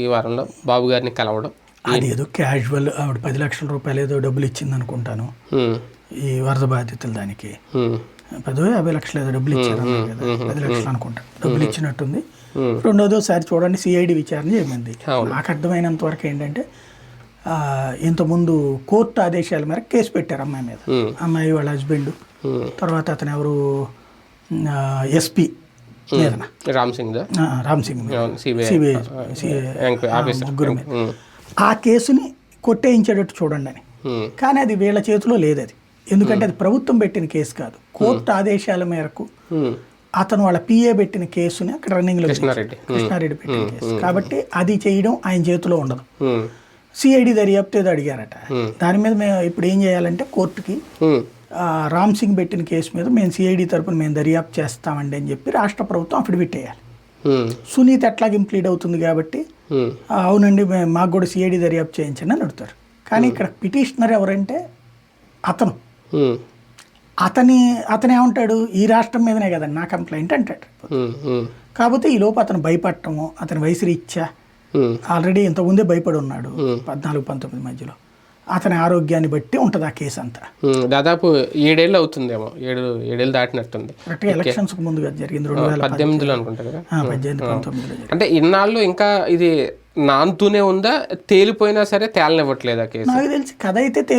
ఈ వారంలో బాబు గారిని కలవడం. అది ఏదో క్యాజువల్ ఆవిడ పది లక్షల రూపాయలు ఏదో డబ్బులు ఇచ్చింది అనుకుంటాను. ఈ వరద బాధితులు దానికి. పదో యాభై లక్షలు ఏదో డబ్బులు ఇచ్చారు కదా. పది లక్షలు అనుకుంటా. డబ్బులు ఇచ్చినట్టుంది. రెండోదోసారి చూడండి సిఐడి విచారణ చేయమంది. నాకు అర్థమైనంత వరకు ఏంటంటే ఇంతకుముందు కోర్టు ఆదేశాల మేరకు కేసు పెట్టారు అమ్మాయి మీద. అమ్మాయి వాళ్ళ హస్బెండ్. తర్వాత అతను ఎవరు? ఎస్పీ. రామ్ సింగ్ ఆ, రామ్ సింగ్ సిబిఐ ముగ్గురు కేసుని కొట్టేయించేటట్టు చూడండి అని. కానీ అది వీళ్ళ చేతిలో లేదు అది ఎందుకంటే అది ప్రభుత్వం పెట్టిన కేసు కాదు. కోర్టు ఆదేశాల మేరకు. అతను వాళ్ళ పిఏ పెట్టిన కేసుని అక్కడ రన్నింగ్లో కృష్ణారెడ్డి. కృష్ణారెడ్డి పెట్టిన కేసు. కాబట్టి అది చేయడం ఆయన చేతిలో ఉండదు. సిఐడి దర్యాప్తు ఏదో అడిగారట. దాని మీద మేము ఇప్పుడు ఏం చేయాలంటే కోర్టుకి రామ్ సింగ్ పెట్టిన కేసు మీద మేము సిఐడి తరపున మేము దర్యాప్తు చేస్తామండి అని చెప్పి రాష్ట్ర ప్రభుత్వం అఫిడవిట్ వేయాలి. సునీత్ ఎట్లాగ ఇంప్లీడ్ అవుతుంది కాబట్టి అవునండి మాకు కూడా సిఐడి దర్యాప్తు చేయించండి అని అడుగుతారు. కానీ ఇక్కడ పిటిషనర్ ఎవరంటే అతను. అతని అతను ఏమంటాడు? ఈ రాష్ట్రం మీదనే కదండి నా కంప్లైంట్ అంటాడు. కాకపోతే ఈ లోపు అతను భయపడటము అతని వయసు రీత్యా. ఆల్రెడీ ఇంతకుముందే భయపడి ఉన్నాడు పద్నాలుగు పంతొమ్మిది మధ్యలో. అతని ఆరోగ్యాన్ని బట్టి ఉంటుంది ఆ కేసు అంతా. దాదాపు ఏడేళ్ళు అవుతుందేమో ఏడు ఏడేళ్ళు దాటినట్టుంది. కరెక్ట్గా ఎలక్షన్స్కు ముందుగా జరిగింది రెండు వేల పద్దెనిమిదిలో. అనుకుంటా కదా? ఆ, పద్దెనిమిది పంతొమ్మిదిలో జరిగింది. అంటే ఇన్నాళ్ళు ఇంకా ఇది నానుతూనే ఉందా తేలిపోయినా సరే తేలనివ్వట్లేదా కేసు. నాకు తెలిసి కథ అయితే